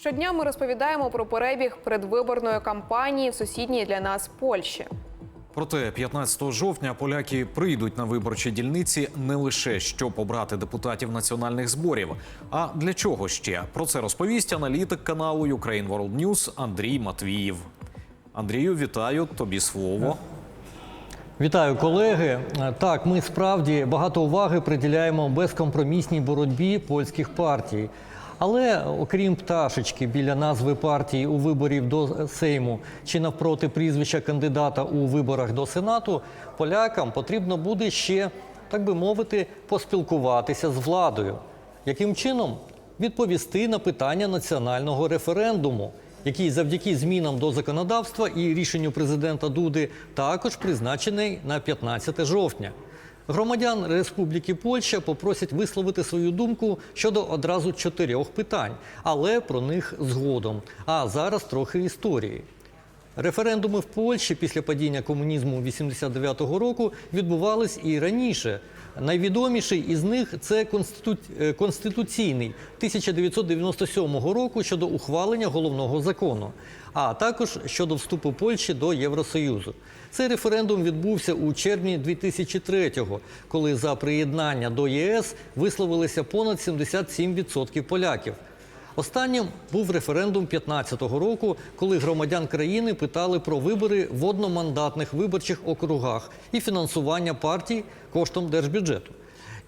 Щодня ми розповідаємо про перебіг предвиборної кампанії в сусідній для нас Польщі. Проте 15 жовтня поляки прийдуть на виборчі дільниці не лише щоб обрати депутатів національних зборів. А для чого ще? Про це розповість аналітик каналу Ukraine World News Андрій Матвіїв. Андрію, вітаю тобі слово. Вітаю, колеги. Так, ми справді багато уваги приділяємо безкомпромісній боротьбі польських партій. Але окрім пташечки біля назви партії у виборів до Сейму чи навпроти прізвища кандидата у виборах до Сенату, полякам потрібно буде ще, так би мовити, поспілкуватися з владою. Яким чином відповісти на питання національного референдуму, який завдяки змінам до законодавства і рішенню президента Дуди також призначений на 15 жовтня. Громадян Республіки Польща попросять висловити свою думку щодо одразу чотирьох питань, але про них згодом. А зараз трохи історії. Референдуми в Польщі після падіння комунізму 89-го року відбувались і раніше. Найвідоміший із них це конститу... е, конституційний 1997 року щодо ухвалення головного закону, а також щодо вступу Польщі до Євросоюзу. Цей референдум відбувся у червні 2003-го, коли за приєднання до ЄС висловилися понад 77% поляків. Останнім був референдум 15-го року, коли громадян країни питали про вибори в одномандатних виборчих округах і фінансування партій коштом держбюджету.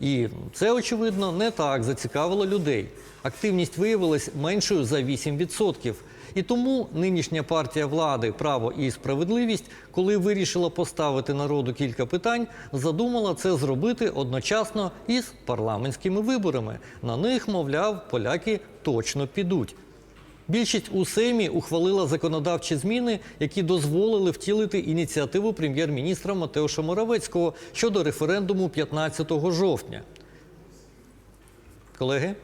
І це, очевидно, не так зацікавило людей. Активність виявилась меншою за 8%. І тому нинішня партія влади Право і справедливість, коли вирішила поставити народу кілька питань, задумала це зробити одночасно із парламентськими виборами. На них, мовляв, поляки точно підуть. Більшість у Сеймі ухвалила законодавчі зміни, які дозволили втілити ініціативу прем'єр-міністра Матеуша Моравецького щодо референдуму 15 жовтня. Колеги?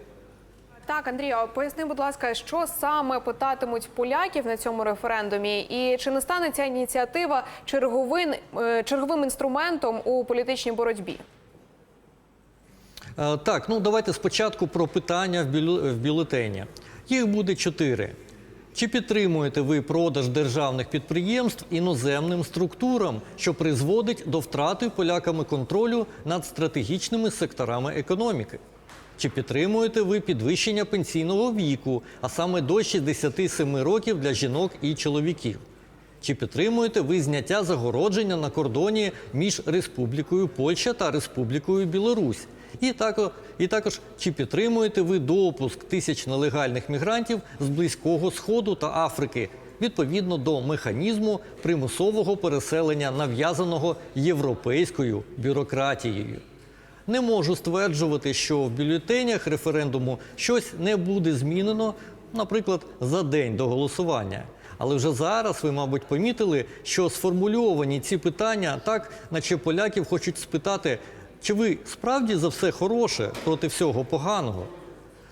Так, Андрію, поясни, будь ласка, що саме питатимуть поляків на цьому референдумі, і чи не стане ця ініціатива черговим, е, черговим інструментом у політичній боротьбі? Е, Так, ну давайте спочатку про питання в, бюле- в бюлетені. Їх буде чотири. Чи підтримуєте ви продаж державних підприємств іноземним структурам, що призводить до втрати поляками контролю над стратегічними секторами економіки? Чи підтримуєте ви підвищення пенсійного віку, а саме до 67 років для жінок і чоловіків? Чи підтримуєте ви зняття загородження на кордоні між Республікою Польща та Республікою Білорусь? І також, і також чи підтримуєте ви допуск тисяч нелегальних мігрантів з Близького Сходу та Африки відповідно до механізму примусового переселення, нав'язаного європейською бюрократією? Не можу стверджувати, що в бюлетенях референдуму щось не буде змінено, наприклад, за день до голосування. Але вже зараз ви, мабуть, помітили, що сформульовані ці питання так, наче поляків хочуть спитати, чи ви справді за все хороше проти всього поганого?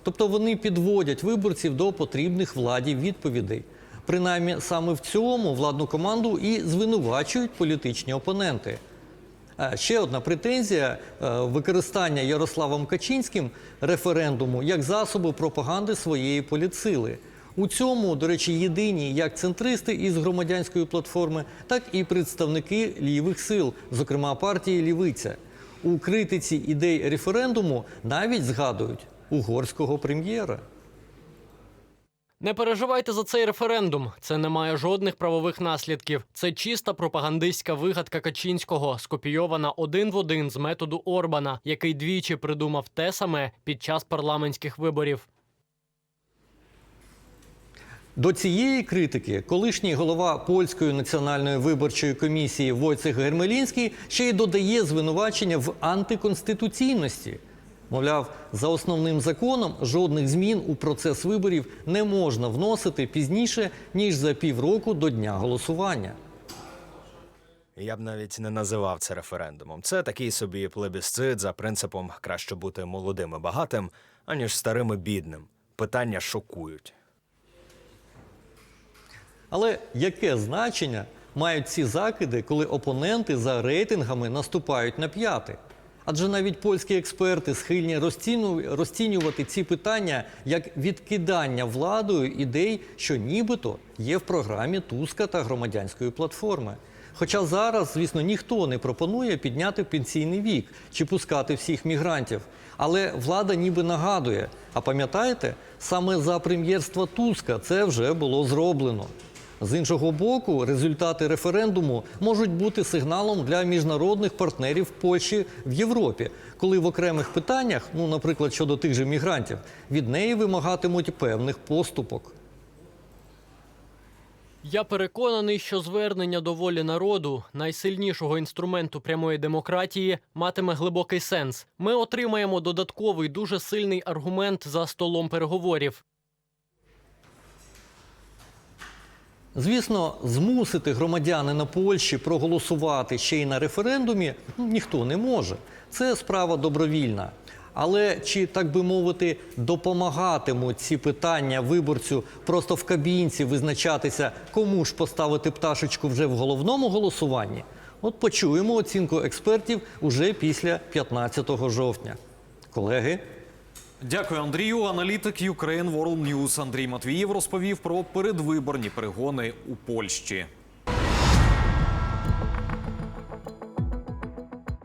Тобто вони підводять виборців до потрібних владі відповідей. Принаймні саме в цьому владну команду і звинувачують політичні опоненти. Е, Ще одна претензія е, використання Ярославом Качинським референдуму як засобу пропаганди своєї політсили. У цьому, до речі, єдині як центристи із громадянської платформи, так і представники лівих сил, зокрема партії Лівиця. У критиці ідей референдуму навіть згадують угорського прем'єра. Не переживайте за цей референдум. Це не має жодних правових наслідків. Це чиста пропагандистська вигадка Качинського, скопійована один в один з методу Орбана, який двічі придумав те саме під час парламентських виборів. До цієї критики колишній голова польської національної виборчої комісії Войцех Гермелінський ще й додає звинувачення в антиконституційності. Мовляв, за основним законом жодних змін у процес виборів не можна вносити пізніше ніж за півроку до дня голосування. Я б навіть не називав це референдумом. Це такий собі плебісцит за принципом краще бути молодим і багатим, аніж старим і бідним. Питання шокують. Але яке значення мають ці закиди, коли опоненти за рейтингами наступають на п'яти? Адже навіть польські експерти схильні розцінювати ці питання як відкидання владою ідей, що нібито є в програмі Туска та громадянської платформи. Хоча зараз, звісно, ніхто не пропонує підняти пенсійний вік чи пускати всіх мігрантів. Але влада ніби нагадує. А пам'ятаєте, саме за прем'єрства Туска це вже було зроблено. З іншого боку, результати референдуму можуть бути сигналом для міжнародних партнерів Польщі в Європі, коли в окремих питаннях, ну, наприклад, щодо тих же мігрантів, від неї вимагатимуть певних поступок. Я переконаний, що звернення до волі народу, найсильнішого інструменту прямої демократії, матиме глибокий сенс. Ми отримаємо додатковий дуже сильний аргумент за столом переговорів. Звісно, змусити громадянина Польщі проголосувати ще й на референдумі ну, ніхто не може. Це справа добровільна. Але чи так би мовити, допомагатимуть ці питання виборцю просто в кабінці визначатися, кому ж поставити пташечку вже в головному голосуванні? От почуємо оцінку експертів уже після 15 жовтня. Колеги. Дякую, Андрію. Аналітик Ukraine World News Андрій Матвієв розповів про передвиборні перегони у Польщі.